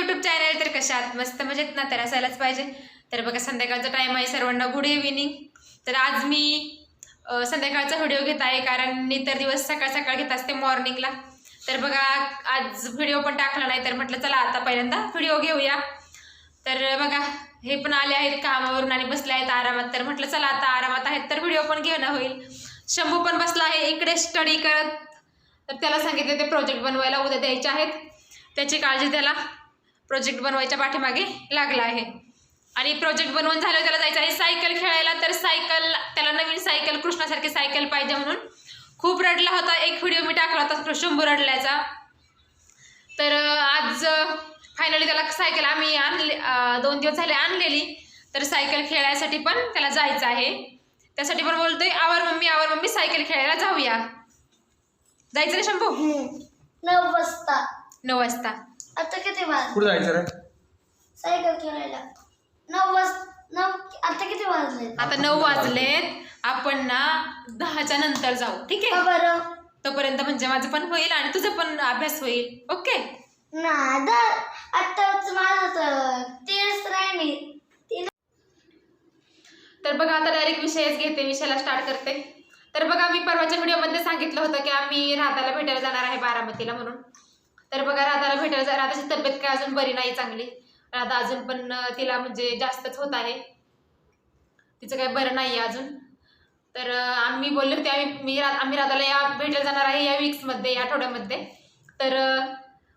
YouTube channel तर कशात? मस्त मजेत ना तर असायलाच पाहिजे. तर बघा संध्याकाळचा टाईम आहे सर्वांना गुड इव्हिनिंग तर आज मी संध्याकाळचा व्हिडिओ घेत आहे कारण मी तर दिवस सकाळ सकाळ घेत असते मॉर्निंगला तर बघा आज व्हिडिओ पण टाकला नाही तर म्हटलं चला आता पहिल्यांदा व्हिडिओ घेऊया. तर बघा हे पण आले आहेत कामावरून आणि बसले आहेत आरामात. तर म्हटलं चला आता आरामात आहेत तर व्हिडिओ पण घेणं होईल. शंभू पण बसला आहे इकडे स्टडी करत. तर त्याला सांगितले ते प्रोजेक्ट बनवायला उद्या द्यायचे आहेत. त्याची काळजी त्याला. प्रोजेक्ट बनवायच्या पाठीमागे लागला आहे. आणि प्रोजेक्ट बनवून झालं त्याला जायचं आहे सायकल खेळायला. तर सायकल त्याला नवीन सायकल कृष्णासारखी सायकल पाहिजे म्हणून खूप रडला होता. एक व्हिडिओ मी टाकला होता शंभू रडल्याचा. तर आज फायनली त्याला सायकल आम्ही आणली दोन दिवस झाले आणलेली. तर सायकल खेळायसाठी पण त्याला जायचं आहे. त्यासाठी पण बोलतोय आवर मम्मी आवर मम्मी सायकल खेळायला जाऊया. जायचं रे शंभू? नऊ वाजता. नऊ वाजता. आता किती वाज कुठं जायचं रे? सायकल खेळायला. नऊ वाज नऊ आता किती वाजले? आता नऊ वाजलेत. आपण ना दहाच्या नंतर जाऊ. ठीक का आहे बरं? तोपर्यंत म्हणजे माझं पण होईल आणि तुझं पण अभ्यास होईल. ओके? दर आताच माझं तर तेच राहिली तीन तर बघा आता डायरेक्ट विषयच घेते. विषयाला स्टार्ट करते. तर बघा मी परवाच्या व्हिडिओमध्ये सांगितलं होतं की आम्ही राधाला भेटायला जाणार आहे बारामतीला म्हणून. तर बघा राधाला भेटायला जा राधाची तब्येत काय अजून बरी नाही चांगली. राधा अजून पण तिला म्हणजे जास्तच होत आहे. तिचं काय बरं नाही आहे अजून. तर आम्ही बोलले होते आम्ही मी रा आम्ही राधाला या भेटायला जाणार आहे या वीक्समध्ये या आठवड्यामध्ये. तर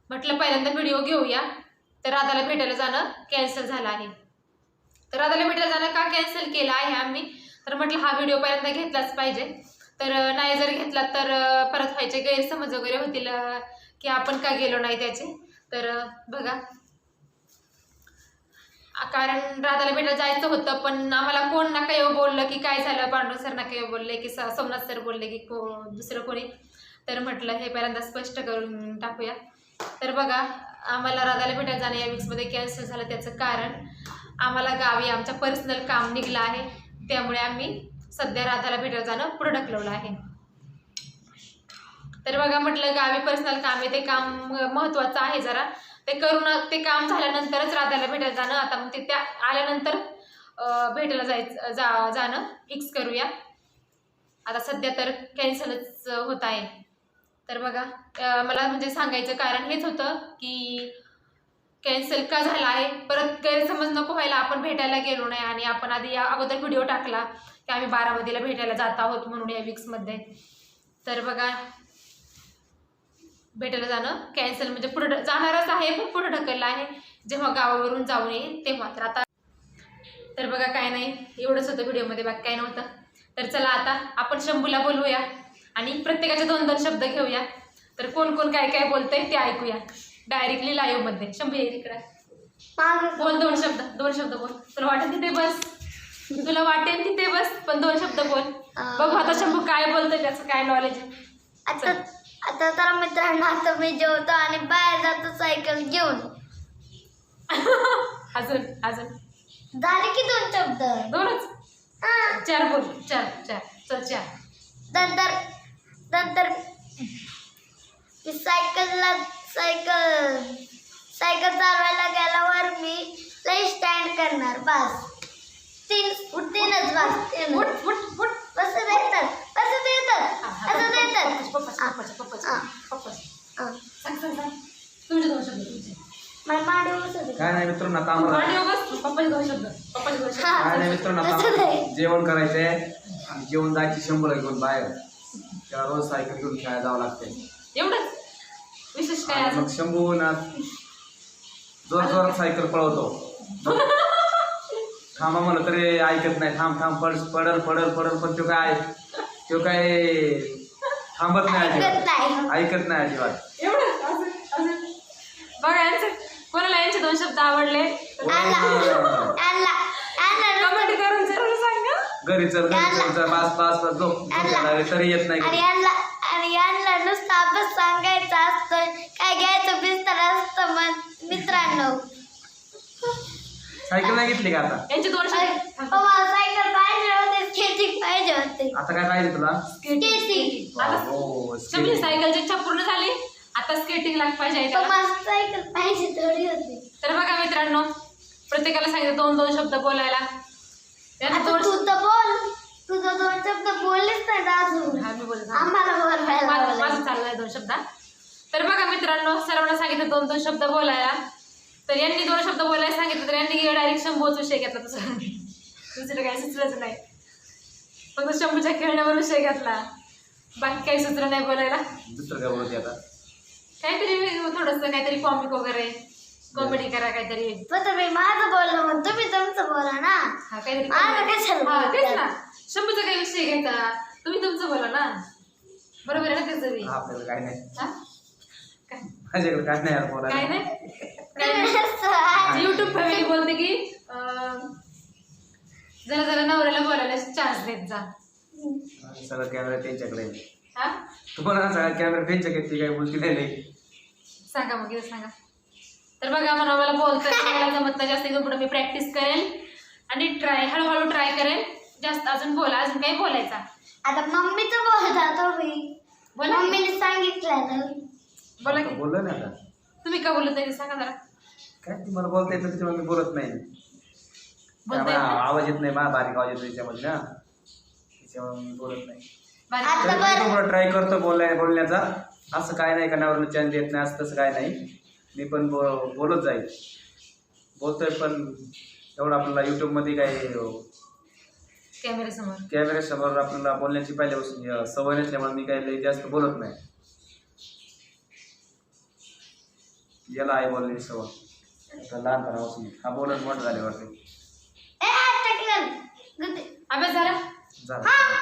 म्हटलं पहिल्यांदा व्हिडिओ घेऊया. तर राधाला भेटायला जाणं कॅन्सल झालं आहे. तर राधाला भेटायला जाणं का कॅन्सल केलं आहे आम्ही? तर म्हटलं हा व्हिडिओ पहिल्यांदा घेतलाच पाहिजे. तर नाही जर घेतला तर परत व्हायचे गैरसमज वगैरे होतील की आपण का गेलो नाही त्याचे? तर बघा. कारण राधाला भेटायला जायचं होतं पण आम्हाला कोण नका येऊ बोललं की काय झालं? पांडुरंग सर नका येऊ बोलले की स- सोमनाथ सर बोलले की को दुसरं कोणी? तर म्हटलं हे पहिल्यांदा स्पष्ट करून टाकूया. तर बघा आम्हाला राधाला भेटायला जाणं या वीक्समध्ये कॅन्सल झालं त्याचं कारण आम्हाला गावी आमच्या पर्सनल काम निघलं आहे. त्यामुळे आम्ही सध्या राधाला भेटायला जाणं पुढं ढकलवलं आहे. तर बघा म्हटलं गावी पर्सनल काम आहे ते काम महत्त्वाचं आहे जरा. ते करून ते काम झाल्यानंतरच राधाला भेटायला जाणं. आता मग ते त्या आल्यानंतर भेटायला जायचं जा जाणं. फिक्स करूया. आता सध्या तर कॅन्सलच होत आहे. तर बघा मला म्हणजे सांगायचं कारण हेच होतं की कॅन्सल का झाला आहे? परत गैरसमज नको व्हायला. आपण भेटायला गेलो नाही आणि आपण आधी या अगोदर व्हिडिओ टाकला की आम्ही बारामतीला भेटायला जात आहोत म्हणून या वीक्समध्ये तर बघा भेटायला जाणं कॅन्सल म्हणजे पुढे जाणारच आहे पण पुढे ढकललं आहे. जेव्हा गावावरून जाऊन येईल तेव्हा. तर आता तर बघा काय नाही एवढंच होतं व्हिडिओमध्ये बाकी काय नव्हतं. तर चला आता आपण शंभूला बोलवूया आणि प्रत्येकाचे दोन दोन शब्द घेऊया. तर कोण कोण काय काय बोलतंय ते ऐकूया. डायरेक्टली लाईव्हमध्ये. शंभू ये इकडे बोल दोन शब्द दोन शब्द बोल. तुला वाटेल तिथे बस. तुला वाटेल तिथे बस पण दोन शब्द बोल. बघू आता शंभू काय बोलतोय त्याचं काय नॉलेज आता आता तर मित्रांनो आता मी जेवतो आणि बाहेर जातो सायकल घेऊन. अजून अजून. झाले की दोन शब्द? दोनच. हा. चार बोल चार चार. चल चार. नंतर नंतर. मी सायकलला सायकल सायकल चालवायला गेल्यावर मी लई स्टँड करणार बस. तीन तीनच बस तीन उठ बस देतात बस देतात असं देतात पप्पाचं, पप्पाचं, पप्पाचं, हा. पप्पाचं. हा. सांग, सांग, सांग. तुमचे दोन शब्द तुमचे. मला मांडी बसू दे काय नाही मित्रांनो आता आम्हाला हा. काय नाही मित्रांनो आता. जेवण करायचंय. आणि जेवण जायची शंभर घेऊन बाहेर. त्याला रोज सायकल घेऊन खेळायला जावं लागते एवढंच? विशेष काय आणि अजून? मग शंभू ना जोर जोरात सायकल पळवतो. थांबा म्हणलं तरी ऐकत नाही. थांब थांब पड पडल पडल पडल पण तो काय तो काय थांबत नाही ऐकत अजिबात. नाही. ऐकत नाही अजिबात. एवढंच बघा यांचं कोणाला यांचे दोन शब्द आवडले? कमेंट करून जरूर सांगा घरी चल घरी चल चल. पाच पाच पाच झोप. झोप येणार, तरी येत नाही आणि घरी. यांना आणि यांना नुसतं अभ्यास सांगायचं असतं काय घ्यायचं बिस्तर असतं मग मित्रांनो. सायकल नाही घेतली का आता? यांचे दोन शब्द मला सायकल पाहिजे होते स्केटिंग पाहिजे होते. आता काय पाहिजे तुला? स्केटिंग. आता हो, शंभूची सायकलची इच्छा पूर्ण झाली? आता स्केटिंग लाग पाहिजे. मला सायकल पाहिजे थोडी होती. तर बघा मित्रांनो प्रत्येकाला सांगितलं दोन दोन शब्द बोलायला. आता तू तर बोल. तू तर दोन शब्द बोललेच नाही अजून. हा, मी बोलत. आम्हाला बोलवायला माझं चाललंय दोन शब्द. तर बघा मित्रांनो सर्वांना सांगितलं दोन दोन शब्द बोलायला. तर यांनी दोन शब्द बोलायला सांगितलं तर यांनी डायरेक्ट शंभूच विषय घेतला दुसरं दुसरं काही सुचलंच नाही. फक्त शंभूच्या खेळण्यावर विषय घेतला. बाकी काही सुचलं नाही बोलायला. दुसरं काय बोलते आता? काहीतरी थोडंसं काहीतरी कॉमिक वगैरे कॉमेडी करा काहीतरी. पण तुम्ही माझं बोललं मग तुम्ही तुमचं बोला ना. हा काहीतरी माझं कशाला हा, तेच बोलताय? ना शंभूचा काही विषय घ्यायचा. तुम्ही तुमचं बोला ना. बरोबर आहे ना त्याचं बी? हा, आपल्याला काय नाही. हा? काय? माझ्याकडे काय नाही यार काय बोलायला नाही? काय नाही? युट्यूब फॅमिली बोलते की अं, जरा जरा नवऱ्याला बोलायला चान्स देत जा. सगळं कॅमेरा त्यांच्याकडे आहे. हा? तुम्हाला सगळा कॅमेरा त्यांच्याकडे ती काय बोलती नाही. सांगा मग इथं सांगा. तर बघा म्हणा मला बोलता मला जमत नाही जास्त इथून पुढे मी प्रॅक्टिस करेन. आणि ट्राय हळूहळू ट्राय करेन. जास्त अजून बोला अजून काही बोलायचा. आता मम्मीचं बोलता तुम्ही. बोला. की. मम्मीने सांगितलं ना. बोला की. बोललं ना आता. तुम्ही का बोलत नाही ते सांगा जरा. काय तुम्हाला बोलता येतं त्याच्यामुळे मी बोलत नाही. बोलता त्यामुळे येत नाही? आवाज येत नाही मा बारीक आवाज येतो त्याच्यामध्ये ना. त्याच्यामुळे मी बोलत नाही. ट्राय करतो बोलाय बोलण्याचा. असं काय नाही कणावरनं चान्स देत नाही असं तसं काय नाही. मी पण बो- बोलत जाईल. बोलतोय पण एवढं आपल्याला युट्यूबमध्ये काय कॅमेऱ्यासमोर कॅमेऱ्यासमोर आपल्याला बोलण्याची पहिल्यापासून सवय नसल्यामुळे मी काही लई जास्त बोलत नाही. याला आहे बोलण्याची सवय. आता लहानपणापासून हा बोलत मोठं ए टेक्नल अभ्यास झाला? झालं.